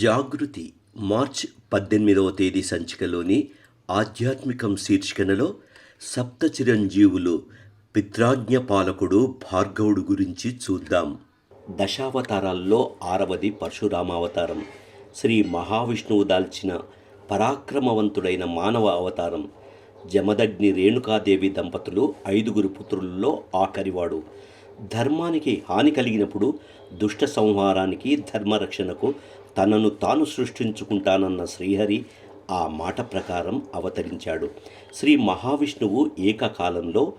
జాగృతి March పద్దెనిమిదవ తేదీ సంచికలోని ఆధ్యాత్మికం శీర్షికనలో సప్త చిరంజీవులు పిత్రాజ్ఞ పాలకుడు భార్గవుడు గురించి చూద్దాం. దశావతారాల్లో ఆరవది పరశురామావతారం. శ్రీ మహావిష్ణువు దాల్చిన పరాక్రమవంతుడైన మానవ అవతారం. జమదగ్ని రేణుకాదేవి దంపతులు ఐదుగురు పుత్రుల్లో ఆఖరివాడు. ధర్మానికి హాని కలిగినప్పుడు దుష్ట సంహారానికి ధర్మరక్షణకు తనను తాను సృష్టించుకుంటానన్న శ్రీహరి ఆ మాట ప్రకారం అవతరించాడు. శ్రీ మహావిష్ణువు ఏకకాలంలో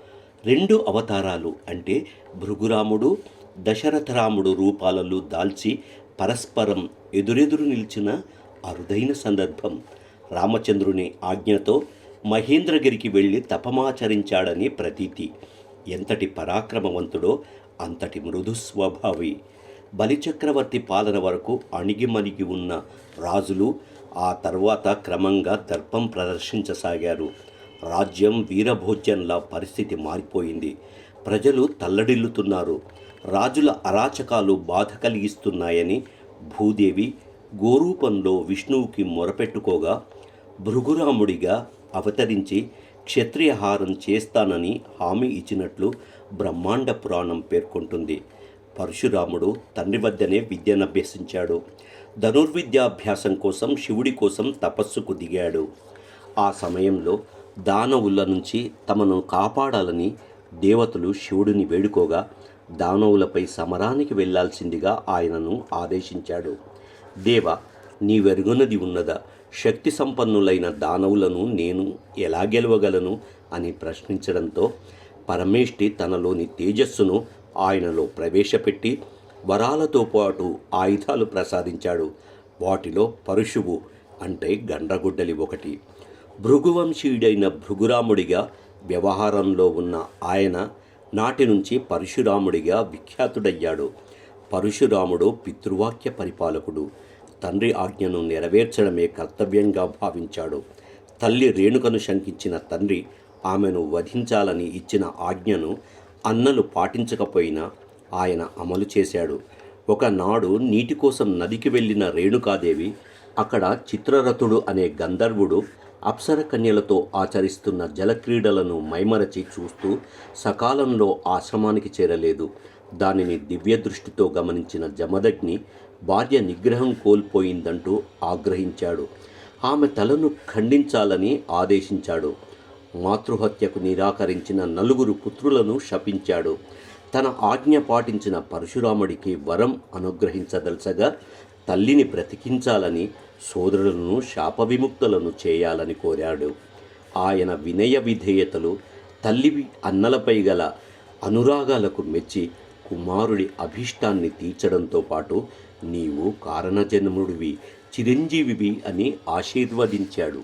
రెండు అవతారాలు అంటే భృగురాముడు దశరథరాముడు రూపాలలో దాల్చి పరస్పరం ఎదురెదురు నిలిచిన అరుదైన సందర్భం. రామచంద్రుని ఆజ్ఞతో మహేంద్రగిరికి వెళ్ళి తపమాచరించాడని ప్రతీతి. ఎంతటి పరాక్రమవంతుడో అంతటి మృదు స్వభావి బలిచక్రవర్తి పాలన వరకు అణిగిమణిగి ఉన్న రాజులు ఆ తర్వాత క్రమంగా దర్పం ప్రదర్శించసాగారు. రాజ్యం వీరభోజ్యంలా పరిస్థితి మారిపోయింది. ప్రజలు తల్లడిల్లుతున్నారు. రాజుల అరాచకాలు బాధ కలిగిస్తున్నాయని భూదేవి గోరూపంలో విష్ణువుకి మొరపెట్టుకోగా భృగురాముడిగా అవతరించి క్షత్రియహారం చేస్తానని హామీ ఇచ్చినట్లు బ్రహ్మాండ పురాణం పేర్కొంటుంది. పరశురాముడు తండ్రి వద్దనే విద్యనభ్యసించాడు. ధనుర్విద్యాభ్యాసం కోసం శివుడి కోసం తపస్సుకు దిగాడు. ఆ సమయంలో దానవుల నుంచి తమను కాపాడాలని దేవతలు శివుడిని వేడుకోగా దానవులపై సమరానికి వెళ్ళాల్సిందిగా ఆయనను ఆదేశించాడు. దేవ నీ వెరుగునది ఉన్నదా? శక్తి సంపన్నులైన దానవులను నేను ఎలా గెలవగలను? అని ప్రశ్నించడంతో పరమేష్టి తనలోని తేజస్సును ఆయనలో ప్రవేశపెట్టి వరాలతో పాటు ఆయుధాలు ప్రసాదించాడు. వాటిలో పరుశువు అంటే గండ్రగుడ్డలి ఒకటి. భృగువంశీయుడైన భృగురాముడిగా వ్యవహారంలో ఉన్న ఆయన నాటి నుంచి పరశురాముడిగా విఖ్యాతుడయ్యాడు. పరశురాముడు పితృవాక్య పరిపాలకుడు. తండ్రి ఆజ్ఞను నెరవేర్చడమే కర్తవ్యంగా భావించాడు. తల్లి రేణుకను శంకించిన తండ్రి ఆమెను వధించాలని ఇచ్చిన ఆజ్ఞను అన్నలు పాటించకపోయినా ఆయన అమలు చేశాడు. ఒకనాడు నీటి కోసం నదికి వెళ్ళిన రేణుకాదేవి అక్కడ చిత్రరథుడు అనే గంధర్వుడు అప్సర కన్యలతో ఆచరిస్తున్న జలక్రీడలను మైమరచి చూస్తూ సకాలంలో ఆశ్రమానికి చేరలేదు. దానిని దివ్య దృష్టితో గమనించిన జమదగ్ని భార్య నిగ్రహం కోల్పోయిందంటూ ఆగ్రహించాడు. ఆమె తలను ఖండించాలని ఆదేశించాడు. మాతృహత్యకు నిరాకరించిన నలుగురు పుత్రులను శపించాడు. తన ఆజ్ఞ పాటించిన పరశురాముడికి వరం అనుగ్రహించదలసగా తల్లిని బ్రతికించాలని సోదరులను శాప విముక్తులను చేయాలని కోరాడు. ఆయన వినయ విధేయతలు తల్లి అన్నలపై గల అనురాగాలకు మెచ్చి కుమారుడి అభీష్టాన్ని తీర్చడంతో పాటు నీవు కారణజన్ముడివి చిరంజీవివి అని ఆశీర్వదించాడు.